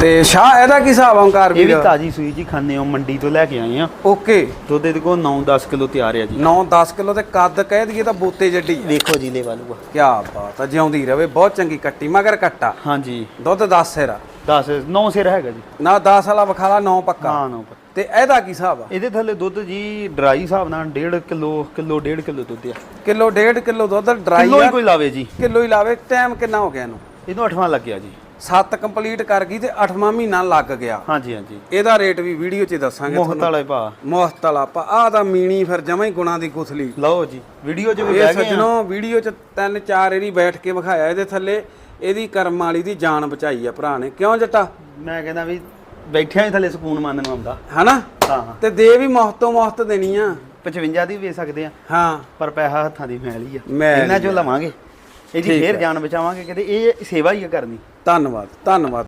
ਤੇ ਸ਼ਾਹ ਇਹਦਾ ਕੀ ਹਿਸਾਬ ਆ ਓਂਕਾਰ ਇਹ ਵੀ ਵੀਰ? ਤਾਜੀ ਸੂਈ ਜੀ ਖਾਨੇ ਉਹ ਮੰਡੀ ਤੋਂ ਲੈ ਕੇ ਆਏ ਆ ਓਕੇ। ਦੁੱਧ ਇਹਦੇ ਕੋਲ 9-10 ਕਿਲੋ ਤਿਆਰ ਆ ਜੀ। 9-10 ਕਿਲੋ ਤੇ ਕੱਦ ਕਹਿ ਦਈਏ ਤਾਂ ਬੋਤੇ ਜੱਡੀ ਆ ਦੇਖੋ ਜੀ ਲੈ ਵਾਲੂਗਾ ਕੀ ਬਾਤ ਆ ਜਿਉਂਦੀ ਰਵੇ ਬਹੁਤ ਚੰਗੀ ਕੱਟੀ ਮਗਰ ਕੱਟਾ। ਹਾਂਜੀ। ਦੁੱਧ 10 ਸਿਰ ਆ। 10 9 ਸਿਰ ਹੈਗਾ ਜੀ। ਨਾ 10 ਵਾਲਾ ਵਿਖਾਲਾ 9 ਪੱਕਾ। ਹਾਂ ਨੋ ਤੇ ਇਹਦਾ ਕੀ ਹਿਸਾਬ ਆ? ਇਹਦੇ ਥੱਲੇ ਦੁੱਧ ਜੀ ਡਰਾਈ ਹਿਸਾਬ ਨਾਲ 1.5 ਕਿਲੋ ਕਿਲੋ 1.5 ਕਿਲੋ ਦੁੱਧ ਆ। ਕਿਲੋ ਡੇਢ ਕਿਲੋ ਦੁੱਧ ਡਰਾਈ ਕਿਲੋ ਹੀ ਆ। ਕੋਈ ਲਾਵੇ ਜੀ। ਕਿਲੋ ਹੀ ਲਾਵੇ ਟਾਈਮ ਕਿੰਨਾ ਹੋ ਗਿਆ ਇਹਨੂੰ? ਇਹਨੂੰ 8ਵਾਂ ਲੱਗਿਆ ਜੀ। 7 ਕੰਪਲੀਟ ਕਰ ਗਈ ਤੇ 8ਵਾਂ ਮਹੀਨਾ ਲੱਗ ਗਿਆ। ਹਾਂਜੀ ਹਾਂਜੀ। ਇਹਦਾ ਰੇਟ ਵੀ ਵੀਡੀਓ 'ਚ ਦੱਸਾਂਗੇ ਮੁਹਤ ਵਾਲਾ ਭਾ। ਮੁਫਤ ਵਾਲਾ ਆਪਾਂ ਆਹ ਤਾਂ ਮੀਣੀ ਫਿਰ ਜਮਾਂ ਹੀ ਗੁਣਾ ਦੀ ਗੁਥਲੀ ਲਓ ਜੀ ਵੀਡੀਓ 'ਚ ਵੀ ਇਹ ਬਹਿ ਗਏ ਆ ਸੱਜਣੋ ਵੀਡੀਓ 'ਚ ਤਿੰਨ ਚਾਰ ਏਰੀ ਬੈਠ ਕੇ ਵਿਖਾਇਆ ਇਹਦੇ ਥੱਲੇ ਇਹਦੀ ਕਰਮ ਵਾਲੀ ਦੀ ਜਾਨ ਬਚਾਈ ਆ ਭਰਾ ਨੇ। ਕਿਉਂ ਜੱਟਾ? ਮੈਂ ਕਹਿੰਦਾ ਵੀ ਬੈਠਿਆਂ ਹੀ ਥੱਲੇ ਸਕੂਨ ਮੰਨਣ ਨੂੰ ਆਉਂਦਾ। ਹਨਾ? ਹਾਂ ਤੇ ਦੇ ਵੀ ਮੁਫਤੋਂ ਮੁਫਤ ਦੇਣੀ ਆ। 55 ਦੀ ਵੀ ਵੇਚ ਸਕਦੇ ਆ। ਹਾਂ। ਪਰ ਪੈਸਾ ਹੱਥਾਂ ਦੀ ਮੈਲ ਹੀ ਆ। ਇਹਨਾਂ ਚੋਂ ਲਵਾਂਗੇ। ਇਹਦੀ ਫੇਰ। ਜਾਨ ਬਚਾਵਾਂਗੇ ਕਹਿੰਦੇ ਇਹ ਸੇਵਾ ਹੀ ਆ ਕਰਨੀ ਧੰਨਵਾਦ ਧੰਨਵਾਦ